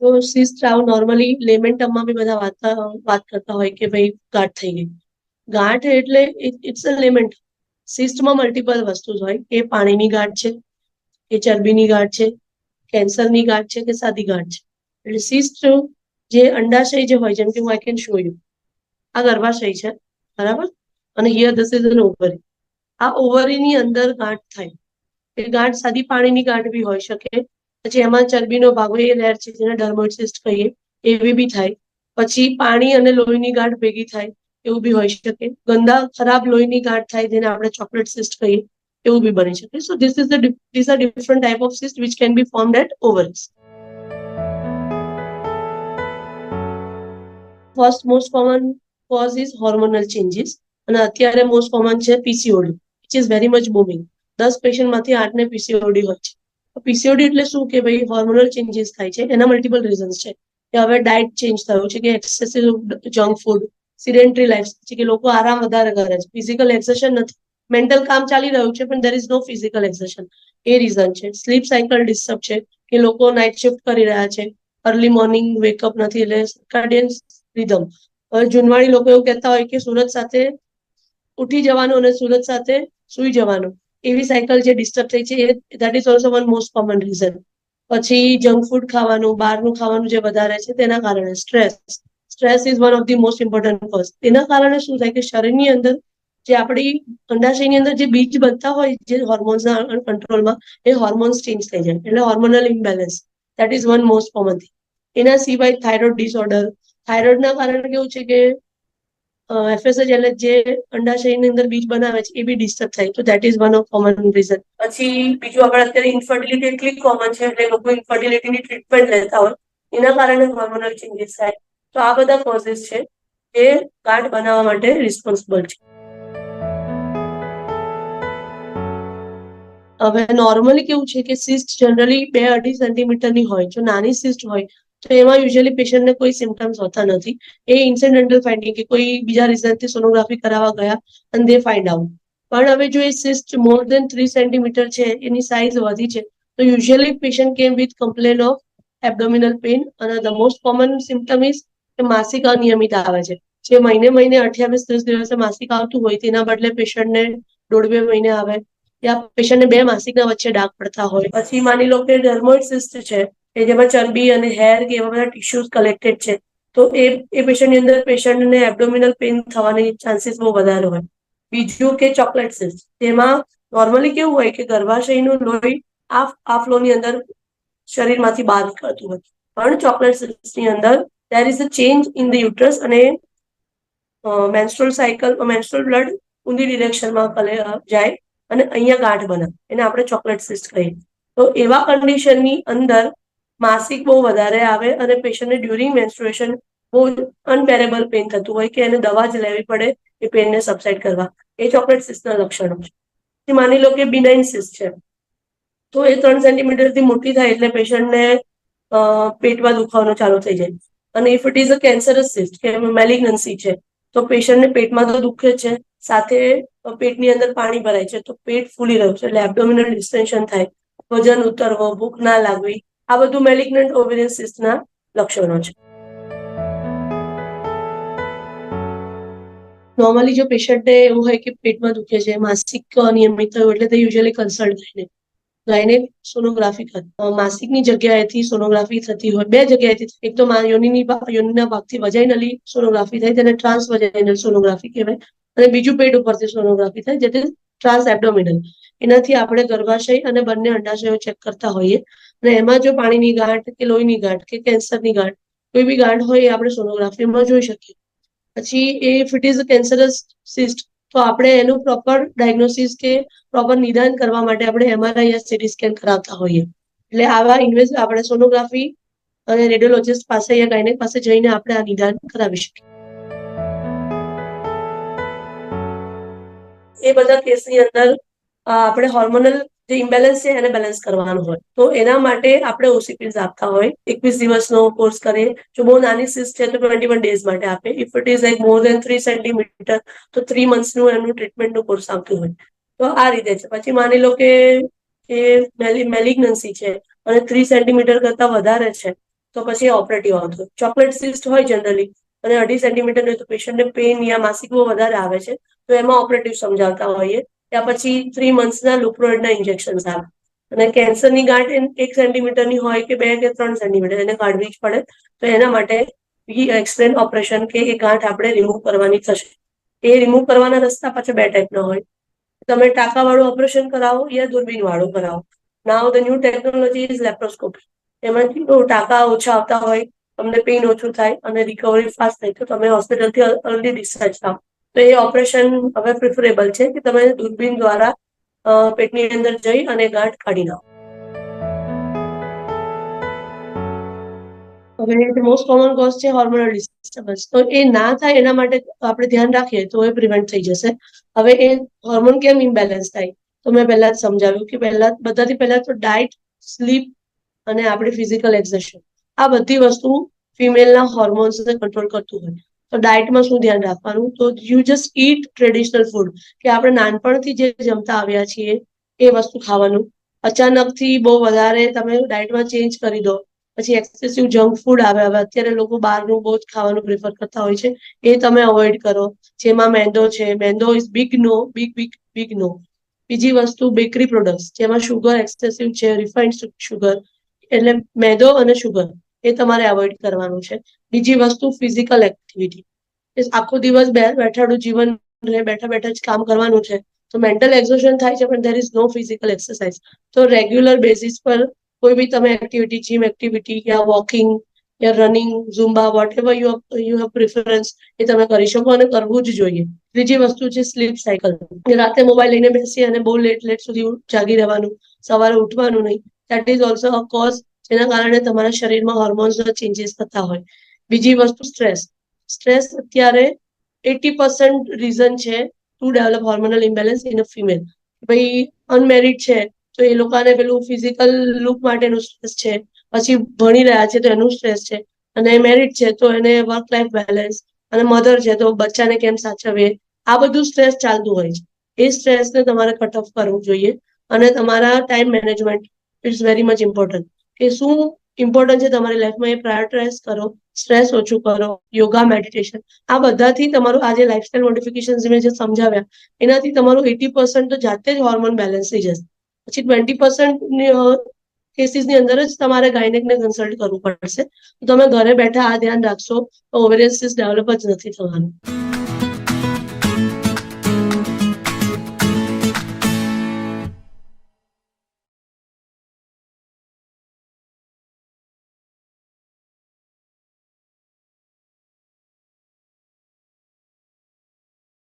તો સિસ્ટ આવું નોર્મલી લેમેન ટર્મમાં બી બધા વાત વાત કરતા હોય કે ભાઈ ગાંઠ થઈ ગઈ. ગાંઠ એટલે ઇટ્સ અ લેમેન્ટ સિસ્ટમાં મલ્ટિપલ વસ્તુ હોય એ પાણીની ગાંઠ છે એ ચરબીની ગાંઠ છે, કેન્સરની ગાંઠ છે, કે સાદી ગાંઠ છે. એટલે સિસ્ટ જે અંડાશય જે હોય, જેમ કે હું આઈ કેન શો યુ આ ગર્ભાશય છે, બરાબર? અને here this is an ovary આ ઓવરીની અંદર ગાંઠ થાય. એ ગાંઠ સાદી પાણીની ગાંઠ બી હોઈ શકે પછી એમાં ચરબીનો ભાગ એ લેર છે જેને ડર્મોસિસ્ટ કહીએ, એવી બી થાય. પછી પાણી અને લોહીની ગાંઠ ભેગી થાય, એવું બી હોઈ શકે. ગંદા, ખરાબ લોહીની ગાંઠ થાય જેને આપણે ચોકલેટ સિસ્ટ કહીએ, એવું બી બની શકે. So this is the this are different type of cyst which can be form at ovaries first most common cause is hormonal changes અને અત્યારે મોસ્ટ કોમન છે PCOD which is very much booming દસ પેશન્ટમાંથી આઠને PCOD હોય છે. PCOD એટલે શું કે ભાઈ હોર્મોનલ ચેન્જીસ થાય છે? એના મલ્ટિપલ રીઝન્સ છે. કે હવે ડાયટ ચેન્જ થયો છે, કે excessive junk food sedentary life છે કે લોકો આરામ વધારે કરે છે. ફિઝિકલ એક્સેશન નથી. મેન્ટલ કામ ચાલી રહ્યું છે, પણ there is no physical exertion A reason છે. સ્લીપ સાયકલ ડિસ્ટર્બ છે, કે લોકો નાઇટ શિફ્ટ કરી રહ્યા છે. અર્લી મોર્નિંગ વેકઅપ નથી, એટલે કાર્ડિયન રિધમ જુનવાણી લોકો એવું કહેતા હોય કે સુરત સાથે ઉઠી જવાનું અને સુરત સાથે સુઈ જવાનું. એવી સાયકલ જે ડિસ્ટર્બ થઈ છે, એ that is also one most common reason પછી જંક ફૂડ ખાવાનું, બહારનું ખાવાનું જે વધારે છે, તેના કારણે stress stress is one of the most important cause તેના કારણે શું થાય કે શરીરની અંદર જે આપણી અંડાશયની અંદર જે બીજ બનતા હોય, જે હોર્મોન્સના કંટ્રોલમાં એ હોર્મોન્સ ચેન્જ થઈ જાય. એટલે hormonal imbalance that is one most common thing એના સિવાય થાઇરોઇડ ડિસઓર્ડર થાઇરોઇડના કારણે કેવું છે કે એફએસએચ એટલે જે અંડાશયની અંદર બીજ બનાવે છે, એ બી ડિસ્ટર્બ થાય. તો that is one of common reason પછી બીજું આપણે અત્યારે ઇન્ફર્ટિલિટી એટલી કોમન છે, એટલે લોકો ઇન્ફર્ટિલિટીની ટ્રીટમેન્ટ લેતા હોય. એના કારણે હોર્મોનલ ચેન્જીસ થાય. તો આ બધા કોઝિસ છે, જે કાર્ડ બનાવવા માટે રિસ્પોન્સિબલ છે. હવે નોર્મલી કેવું છે કે સિસ્ટ જનરલી બે અઢી સેન્ટીમીટરની હોય. જો નાની સિસ્ટ હોય તો એમાં યુઝ્યુઅલી પેશન્ટને કોઈ સિમ્ટમ્સ હોતા નથી. એ ઇન્સિડેન્ટલ ફાઇન્ડિંગ કે કોઈ બીજા રીઝનથી સોનોગ્રાફી કરાવવા ગયા અને દે ફાઇન્ડ આઉટ પણ હવે જો એ cyst more than three centimeter છે, એની સાઇઝ વધી છે, તો usually patient came with complain of abdominal pain અને the most common symptom is કે માસિક અનિયમિત આવે છે. જે મહિને મહિને અઠ્યાવીસ ત્રીસ દિવસે માસિક આવતું હોય તેના બદલે પેશન્ટને દોઢ બે મહિને આવે. યા પેશન્ટને બે માસિકના વચ્ચે ડાઘ પડતા હોય. પછી માની લો કે ડર્મોઇડ સિસ્ટ છે કે જેમાં ચરબી અને હેર કે એવા બધા ટિશ્યુઝ કલેક્ટેડ છે, તો એ એ પેશન્ટની અંદર પેશન્ટને એબડોમિનલ પેઇન થવાની ચાન્સીસ બહુ વધારે હોય. બીજું કે ચોકલેટ સિસ્ટ જેમાં નોર્મલી કેવું હોય કે ગર્ભાશયનું લોહી આ આ ફ્લોની અંદર શરીરમાંથી બહાર નીકળતું હોય. પણ ચોકલેટ સિસ્ટની અંદર there is a change in the uterus અને મેન્સ્ટ્રોલ સાયકલ મેન્સ્ટ્રોલ બ્લડ ઊંધી ડિરેક્શનમાં જાય અને અહીંયા ગાંઠ બને એને આપણે ચોકલેટ સિસ્ટ કહીએ. તો એવા કન્ડિશનની અંદર માસિક બહુ વધારે આવે અને પેશન્ટને ડ્યુરિંગ મેન્સ્ટ્રુએશન બહુ અનબેરેબલ પેન થતું હોય કે એને દવા જ લેવી પડે એ પેનને સબસાઇડ કરવા. એ ચોકલેટ સિસ્ટના લક્ષણો છે. માની લો કે બિનાઇન સિસ્ટ છે. તો એ ત્રણ સેન્ટીમીટરથી મોટી થાય એટલે પેશન્ટને પેટમાં દુખાવાનું ચાલુ થઈ જાય. અને if it is a cancerous cyst કે મેલિગ્નન્સી છે, તો પેશન્ટને પેટમાં તો દુખે છે, સાથે પેટની અંદર પાણી ભરાય છે, તો પેટ ફૂલી રહ્યું છે એટલે એબડોમિનલ ડિસ્ટેન્શન થાય. વજન ઉતરવો, ભૂખ ના લાગવી આ બધું મેલિગ્નન્ટ ઓવેરિયન સિસ્ટના લક્ષણો છે. નોર્મલી જો પેશન્ટને એવું હોય કે પેટમાં દુખે છે, માસિક અનિયમિત થયું એટલે તે યુઝ્યુઅલી કન્સલ્ટ થઈને ગાયને સોનોગ્રાફી માસિકની જગ્યાએથી સોનોગ્રાફી થતી હોય, બે જગ્યાએથી એક તો યોનિની યોનિના ભાગથી વજાઇનલી સોનોગ્રાફી થાય તેને ટ્રાન્સ વજાઇનલ સોનોગ્રાફી કહેવાય. અને બીજું પેટ ઉપરથી સોનોગ્રાફી થાય જે ટ્રાન્સ એબડોમિનલ એનાથી આપણે ગર્ભાશય અને બંને અંડાશયો ચેક કરતા હોઈએ. અને એમાં જો પાણીની ગાંઠ કે લોહીની ગાંઠ કે કેન્સરની ગાંઠ, કોઈ બી ગાંઠ હોય એ આપણે સોનોગ્રાફીમાં જોઈ શકીએ. પછી એ if it is cancerous cyst તો આપણે એનું પ્રોપર ડાયગ્નોસિસ કે પ્રોપર નિદાન કરવા માટે આપણે એમઆરઆઈ યા સીટી સ્કેન કરાવતા હોઈએ. એટલે આવા ઇન્વેસ્ટ આપણે સોનોગ્રાફી અને રેડિયોલોજિસ્ટ પાસે યા ગાયનેક પાસે જઈને આપણે આ નિદાન કરાવી શકીએ. એ બધા કેસની અંદર આપણે હોર્મોનલ જે ઇમ્બેલેન્સ છે, એને બેલેન્સ કરવાનું હોય. તો એના માટે આપણે ઓસીપીઝ આપતા હોય. એકવીસ દિવસનો કોર્સ કરીએ. જો બહુ નાની સિસ્ટ છે, તો ટ્વેન્ટી વન ડેઝ માટે આપે. If it is like more than three centimeter તો થ્રી મંથ્સનું એનું ટ્રીટમેન્ટનું કોર્સ આવતું હોય. તો આ રીતે છે. પછી માની લો કે એ મેલિગ્નન્સી છે અને થ્રી સેન્ટીમીટર કરતા વધારે છે, તો પછી ઓપરેટિવ આવતું ચોકલેટ સિસ્ટ હોય જનરલી અને અઢી સેન્ટીમીટર હોય તો પેશન્ટને પેન યા માસિક બહુ વધારે આવે છે, તો એમાં ઓપરેટિવ સમજાવતા હોઈએ. ત્યાર પછી થ્રી મંથ્સના લુપ્રોઇડના ઇન્જેક્શન આવે અને કેન્સરની ગાંઠ એક સેન્ટીમીટરની હોય કે બે કે ત્રણ સેન્ટીમીટર એને કાઢવી જ પડે. તો એના માટે એક્સપ્લેન ઓપરેશન કે એ ગાંઠ આપણે રિમૂવ કરવાની થશે. એ રિમૂવ કરવાના રસ્તા પાછા બે ટાઈપના હોય. તમે ટાંકાવાળું ઓપરેશન કરાવો યા દૂરબીન વાળું કરાવો. Now the new technology is laparoscopy એમાંથી ટાંકા ઓછા આવતા હોય, તમને પેઇન ઓછું થાય અને રિકવરી ફાસ્ટ થાય. તો તમે હોસ્પિટલથી અર્લી ડિસ્ચાર્જ થાવ તો એ ઓપરેશન હવે પ્રિફરેબલ છે કે તમે દૂરબીન દ્વારા પેટની અંદર જઈ અને ગાંઠ કાઢી નાખો. મોસ્ટ કોમન કોઝ છે હોર્મોનલ ડિસ્ટર્બન્સ તો એ ના થાય એના માટે આપણે ધ્યાન રાખીએ તો એ પ્રિવેન્ટ થઈ જશે. હવે એ હોર્મોન કેમ ઇમ્બેલેન્સ થાય? તો મેં પહેલા જ સમજાવ્યું કે પહેલા, બધાથી પહેલા તો ડાયટ સ્લીપ અને આપણી ફિઝિકલ એક્ઝર્શન આ બધી વસ્તુ ફિમેલના હોર્મોન્સને કંટ્રોલ કરતું હોય. તો ડાયટમાં શું ધ્યાન રાખવાનું? તો you just eat traditional food કે આપણે નાનપણથી જે જમતા આવ્યા છીએ, એ વસ્તુ ખાવાનું. અચાનકથી બહુ વધારે તમે ડાયટમાં ચેન્જ કરી દો. પછી એક્સેસિવ જંક ફૂડ આવે, હવે અત્યારે લોકો બહારનું બહુ જ ખાવાનું પ્રિફર કરતા હોય છે. એ તમે અવોઇડ કરો. જેમાં મેંદો છે મેંદો is big no big big big no બીજી વસ્તુ બેકરી પ્રોડક્ટ્સ જેમાં શુગર એક્સેસિવ છે રિફાઇન્ડ શુગર એટલે મેંદો અને શુગર એ તમારે અવોઇડ કરવાનું છે. બીજી વસ્તુ ફિઝિકલ એક્ટિવિટી આખો દિવસ બેઠાડું જીવન બેઠા બેઠા જ કામ કરવાનું છે. તો મેન્ટલ એક્ઝોશન થાય છે, પણ there is no physical exercise તો રેગ્યુલર બેસિસ પર કોઈ બી તમે એક્ટિવિટી જીમ એક્ટિવિટી યા walking yeah running Zumba whatever you you have preference એ તમે કરી શકો અને કરવું જ જોઈએ. ત્રીજી વસ્તુ છે સ્લીપ સાયકલ રાતે મોબાઈલ લઈને બેસી અને બહુ લેટ લેટ સુધી જાગી રહેવાનું, સવારે ઉઠવાનું નહીં. That is also a cause જેના કારણે તમારા શરીરમાં હોર્મોન્સના ચેન્જીસ થતા હોય. બીજી વસ્તુ સ્ટ્રેસ સ્ટ્રેસ અત્યારે એટી પર્સન્ટ રીઝન છે to develop hormonal imbalance in a female ભાઈ અનમેરિડ છે, તો એ લોકોને પેલું ફિઝિકલ લુક માટેનું સ્ટ્રેસ છે. પછી ભણી રહ્યા છે તો એનું સ્ટ્રેસ છે. અને મેરિડ છે તો એને વર્ક લાઈફ બેલેન્સ અને મધર છે તો બચ્ચાને કેમ સાચવીએ? આ બધું સ્ટ્રેસ ચાલતું હોય છે. એ સ્ટ્રેસને તમારે કટ ઓફ કરવું જોઈએ. અને તમારા time management it's very much important કે શું ઇમ્પોર્ટન્ટ છે તમારી લાઈફમાં એ પ્રાયોરિટાઇઝ કરો સ્ટ્રેસ ઓછું કરો યોગા મેડિટેશન આ બધાથી તમારું આજે લાઈફસ્ટાઈલ મોડિફિકેશન મેં જે સમજાવ્યા, એનાથી તમારું એટી પર્સન્ટ તો જાતે જ હોર્મોન બેલેન્સ થઈ જશે. પછી ટ્વેન્ટી પર્સન્ટ કેસીસની અંદર જ તમારે ગાયનેકને કન્સલ્ટ કરવું પડશે. તો તમે ઘરે બેઠા આ ધ્યાન રાખશો, તો ઓવેરિયસિસ ડેવલપ જ નથી થવાનું.